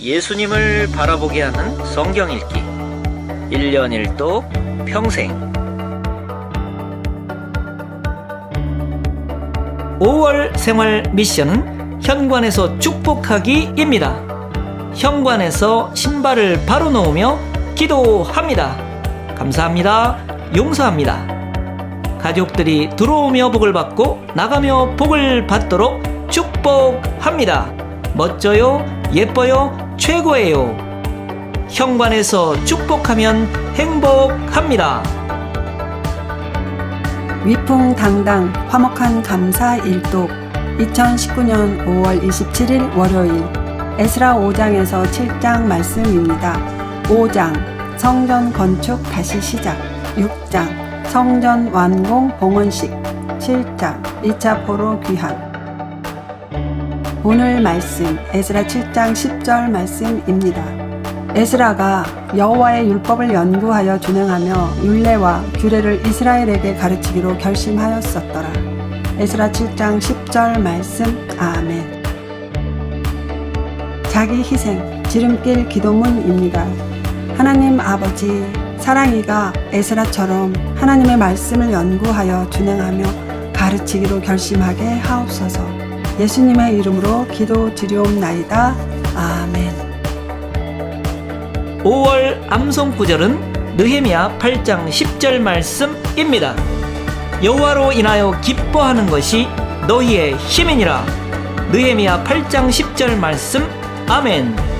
예수님을 바라보게 하는 성경 읽기 1년 1독 평생 5월 생활 미션은 현관에서 축복하기입니다. 현관에서 신발을 바로 놓으며 기도합니다. 감사합니다. 용서합니다. 가족들이 들어오며 복을 받고 나가며 복을 받도록 축복합니다. 멋져요, 예뻐요, 최고예요. 현관에서 축복하면 행복합니다. 위풍당당 화목한 감사 일독 2019년 5월 27일 월요일 에스라 5장에서 7장 말씀입니다. 5장 성전 건축 다시 시작 6장 성전 완공 봉헌식 7장 2차 포로 귀환 오늘 말씀 에스라 7장 10절 말씀입니다. 에스라가 여호와의 율법을 연구하여 준행하며 율례와 규례를 이스라엘에게 가르치기로 결심하였었더라. 에스라 7장 10절 말씀 아멘. 자기 희생 지름길 기도문입니다. 하나님 아버지 사랑이가 에스라처럼 하나님의 말씀을 연구하여 준행하며 가르치기로 결심하게 하옵소서. 예수님의 이름으로 기도드리옵나이다. 아멘. 5월 암송 구절은 느헤미야 8장 10절 말씀입니다. 여호와로 인하여 기뻐하는 것이 너희의 힘이니라. 느헤미야 8장 10절 말씀. 아멘.